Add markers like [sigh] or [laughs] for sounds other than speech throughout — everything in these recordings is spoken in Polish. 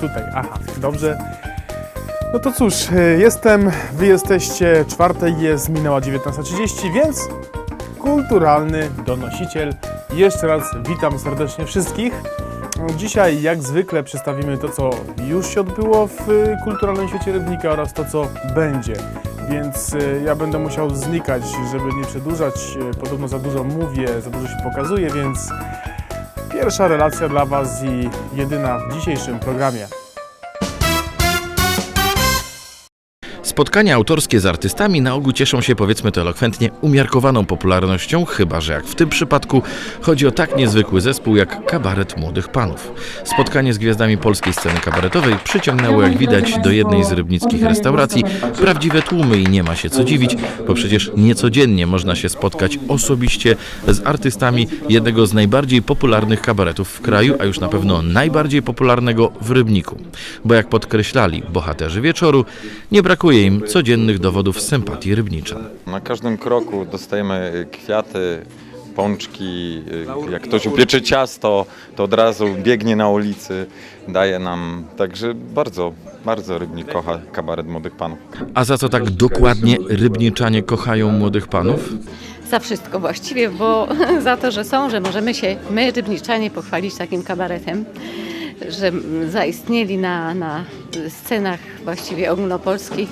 tutaj. Aha, dobrze. No to cóż, y, jestem, wy jesteście, czwartej jest, minęła 19.30, więc kulturalny donosiciel. Jeszcze raz witam serdecznie wszystkich. Dzisiaj, jak zwykle, przedstawimy to, co już się odbyło w y, kulturalnym świecie Rybnika oraz to, co będzie. Więc y, ja będę musiał znikać, żeby nie przedłużać. Podobno za dużo mówię, za dużo się pokazuje, więc pierwsza relacja dla Was i jedyna w dzisiejszym programie. Spotkania autorskie z artystami na ogół cieszą się, powiedzmy to elokwentnie, umiarkowaną popularnością, chyba że jak w tym przypadku chodzi o tak niezwykły zespół jak Kabaret Młodych Panów. Spotkanie z gwiazdami polskiej sceny kabaretowej przyciągnęło, jak widać, do jednej z rybnickich restauracji prawdziwe tłumy i nie ma się co dziwić, bo przecież niecodziennie można się spotkać osobiście z artystami jednego z najbardziej popularnych kabaretów w kraju, a już na pewno najbardziej popularnego w Rybniku. Bo jak podkreślali bohaterzy wieczoru, nie brakuje im codziennych dowodów sympatii rybniczan. Na każdym kroku dostajemy y, kwiaty, pączki. y, Jak ktoś upiecze ciasto, to od razu biegnie na ulicy, daje nam. Także bardzo, bardzo Rybnik kocha kabaret młodych panów. A za co tak dokładnie rybniczanie kochają młodych panów? Za wszystko właściwie, bo [laughs] za to, że są, że możemy się my, rybniczanie, pochwalić takim kabaretem, że zaistnieli na, na scenach właściwie ogólnopolskich.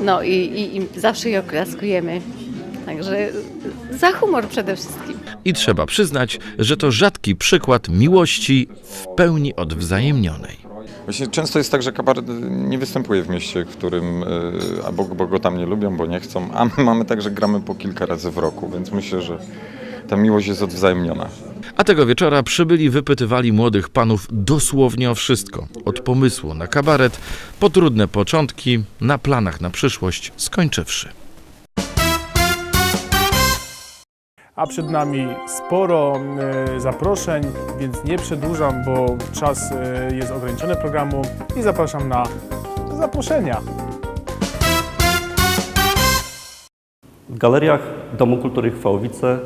No i, i, i zawsze je oklaskujemy. Także za humor przede wszystkim. I trzeba przyznać, że to rzadki przykład miłości w pełni odwzajemnionej. Właśnie często jest tak, że kabaret nie występuje w mieście, w którym y, albo bo go tam nie lubią, bo nie chcą, a my mamy tak, że gramy po kilka razy w roku, więc myślę, że ta miłość jest odwzajemniona. A tego wieczora przybyli wypytywali młodych panów dosłownie o wszystko. Od pomysłu na kabaret, po trudne początki, na planach na przyszłość, skończywszy. A przed nami sporo e, zaproszeń, więc nie przedłużam, bo czas e, jest ograniczony programu i zapraszam na zaproszenia. W galeriach Domu Kultury Chwałowice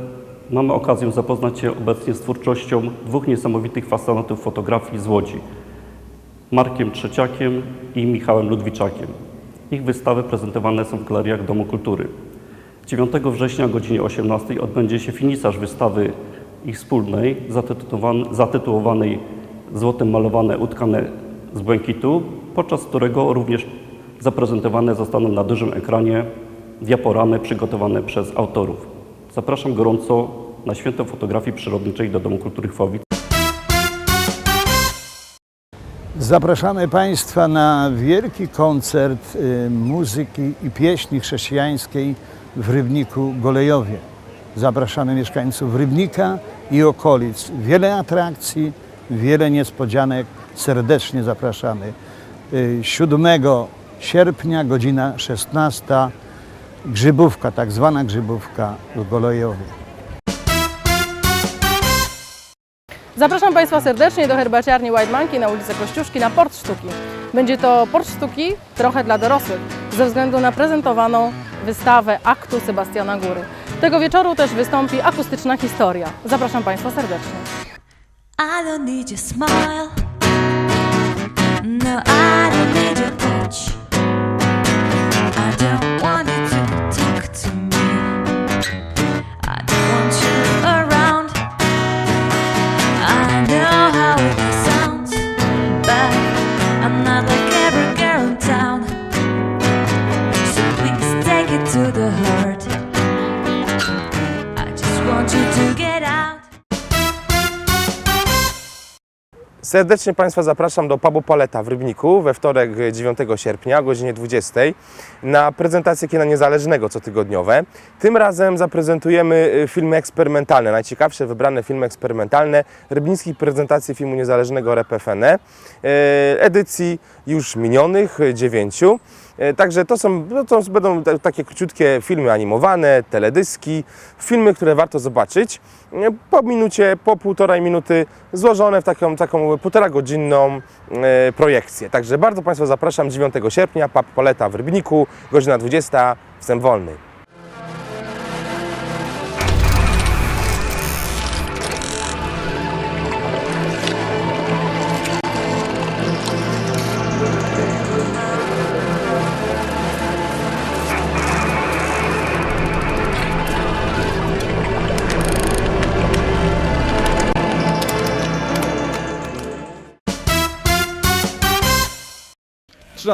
mamy okazję zapoznać się obecnie z twórczością dwóch niesamowitych fascynatów fotografii z Łodzi. Markiem Trzeciakiem i Michałem Ludwiczakiem. Ich wystawy prezentowane są w galeriach Domu Kultury. 9 września o godzinie 18 odbędzie się finisarz wystawy ich wspólnej zatytułowan- zatytułowanej Złotem malowane utkane z błękitu, podczas którego również zaprezentowane zostaną na dużym ekranie diaporamy przygotowane przez autorów. Zapraszam gorąco na Święto Fotografii Przyrodniczej do Domu Kultury Chwowic. Zapraszamy Państwa na wielki koncert y, muzyki i pieśni chrześcijańskiej w Rybniku Golejowie. Zapraszamy mieszkańców Rybnika i okolic. Wiele atrakcji, wiele niespodzianek. Serdecznie zapraszamy. Y, 7 sierpnia, godzina 16. Grzybówka, tak zwana grzybówka w Golejowie. Zapraszam Państwa serdecznie do herbaciarni White Monkey na ulicy Kościuszki na Port Sztuki. Będzie to port sztuki trochę dla dorosłych, ze względu na prezentowaną wystawę aktu Sebastiana Góry. Tego wieczoru też wystąpi akustyczna historia. Zapraszam Państwa serdecznie. I don't need your smile. No, I don't need your touch. Serdecznie Państwa zapraszam do pubu Paleta w Rybniku we wtorek 9 sierpnia o godzinie 20 na prezentację kina niezależnego cotygodniowe. Tym razem zaprezentujemy y, filmy eksperymentalne, najciekawsze wybrane filmy eksperymentalne rybnickich prezentacji filmu niezależnego RPFN, y, edycji już minionych, y, dziewięciu. E, Także to są, no to będą ta- takie króciutkie filmy animowane, teledyski, filmy, które warto zobaczyć. E, Po minucie, po półtorej minuty złożone w taką, taką półtora godzinną e, projekcję. Także bardzo Państwa zapraszam 9 sierpnia, Pub Poleta w Rybniku, godzina 20, wstęp wolny.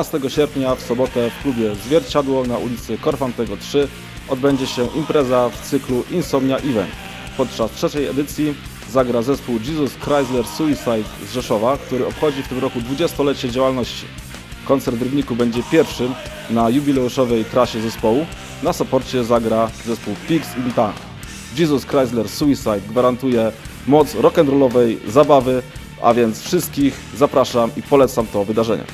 13 sierpnia w sobotę w klubie Zwierciadło na ulicy Korfantego 3 odbędzie się impreza w cyklu Insomnia Event. Podczas trzeciej edycji zagra zespół Jesus Chrysler Suicide z Rzeszowa, który obchodzi w tym roku 20-lecie działalności. Koncert w Rybniku będzie pierwszym na jubileuszowej trasie zespołu. Na Soporcie zagra zespół Pigs in Tank. Jesus Chrysler Suicide gwarantuje moc rock'n'rollowej zabawy, a więc wszystkich zapraszam i polecam to wydarzenie.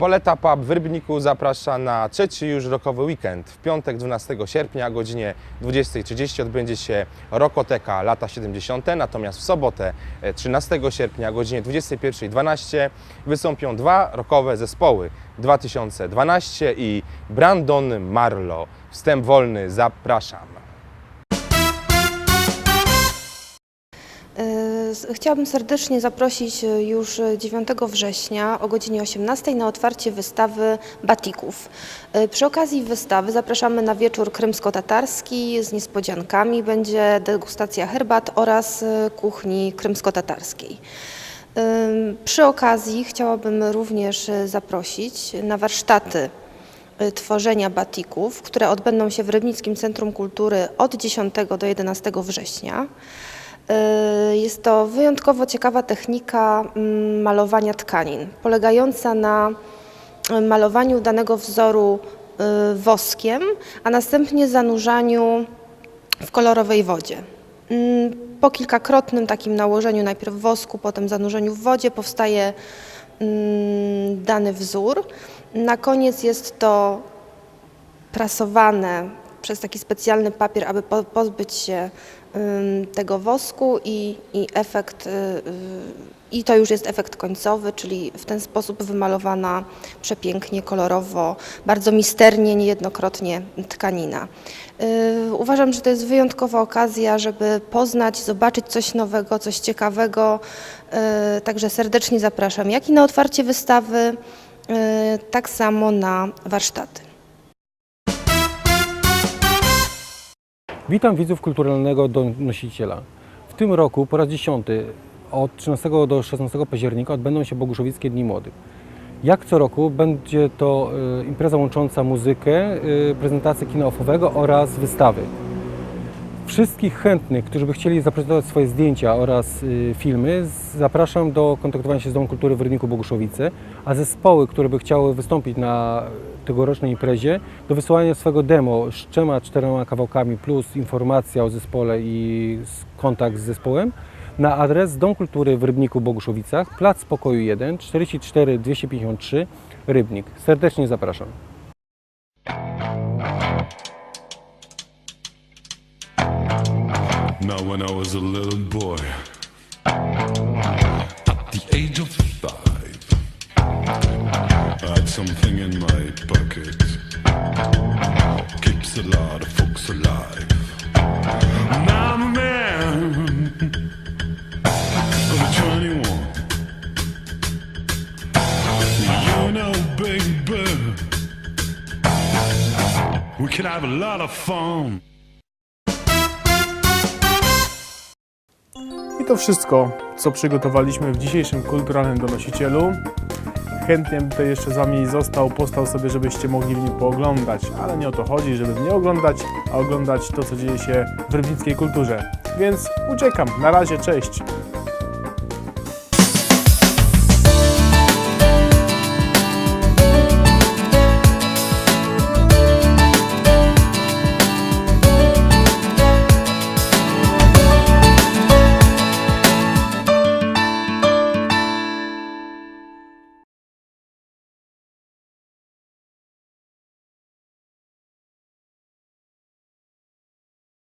Poleta Pub w Rybniku zaprasza na trzeci już rokowy weekend. W piątek 12 sierpnia o godzinie 20.30 odbędzie się Rokoteka lata 70. Natomiast w sobotę e, 13 sierpnia o godzinie 21.12 wystąpią dwa rokowe zespoły 2012 i Brandon Marlow. Wstęp wolny, zapraszam. Chciałabym serdecznie zaprosić e, już e, 9 września o godzinie 18 na otwarcie wystawy batików. E, Przy okazji wystawy zapraszamy na wieczór krymsko-tatarski z niespodziankami. Będzie degustacja herbat oraz e, kuchni krymsko-tatarskiej. Ym, Przy okazji chciałabym również e, zaprosić na warsztaty tworzenia batików, które odbędą się w Rybnickim Centrum Kultury od 10 do 11 września. Y, Jest to wyjątkowo ciekawa technika mm, malowania tkanin, polegająca na y, malowaniu danego wzoru y, woskiem, a następnie zanurzaniu w kolorowej wodzie. Mm, Po kilkakrotnym takim nałożeniu najpierw wosku, potem zanurzeniu w wodzie powstaje mm, dany wzór. Na koniec jest to prasowane przez taki specjalny papier, aby po- pozbyć się tego wosku i, i efekt y, y, i to już jest efekt końcowy, czyli w ten sposób wymalowana przepięknie, kolorowo, bardzo misternie, niejednokrotnie tkanina. Y, Uważam, że to jest wyjątkowa okazja, żeby poznać, zobaczyć coś nowego, coś ciekawego. Także serdecznie zapraszam, jak i na otwarcie wystawy, tak samo na warsztaty. Witam widzów kulturalnego donosiciela. W tym roku po raz dziesiąty od 13 do 16 października odbędą się Boguszowickie Dni Młodych. Jak co roku będzie to e, impreza łącząca muzykę, e, prezentację kina ofowego oraz wystawy. Wszystkich chętnych, którzy by chcieli zaprezentować swoje zdjęcia oraz y, filmy, zapraszam do kontaktowania się z Domem Kultury w Rybniku Boguszowice, a zespoły, które by chciały wystąpić na tegorocznej imprezie, do wysyłania swojego demo z trzema, czterema kawałkami plus informacja o zespole i kontakt z zespołem na adres Dom Kultury w Rybniku Boguszowicach, Plac Spokoju 1, 44 253 Rybnik. Serdecznie zapraszam. Now, when I was a little boy, at the age of five, I had something in my pocket. Keeps a lot of folks alive. Now I'm a man of 21. You know, baby, we can have a lot of fun. To wszystko, co przygotowaliśmy w dzisiejszym kulturalnym donosicielu. Chętnie bym tutaj jeszcze z Wami został, postał sobie, żebyście mogli w nim pooglądać, ale nie o to chodzi, żeby nie oglądać, a oglądać to, co dzieje się w rybnickiej kulturze. Więc uciekam. Na razie, cześć.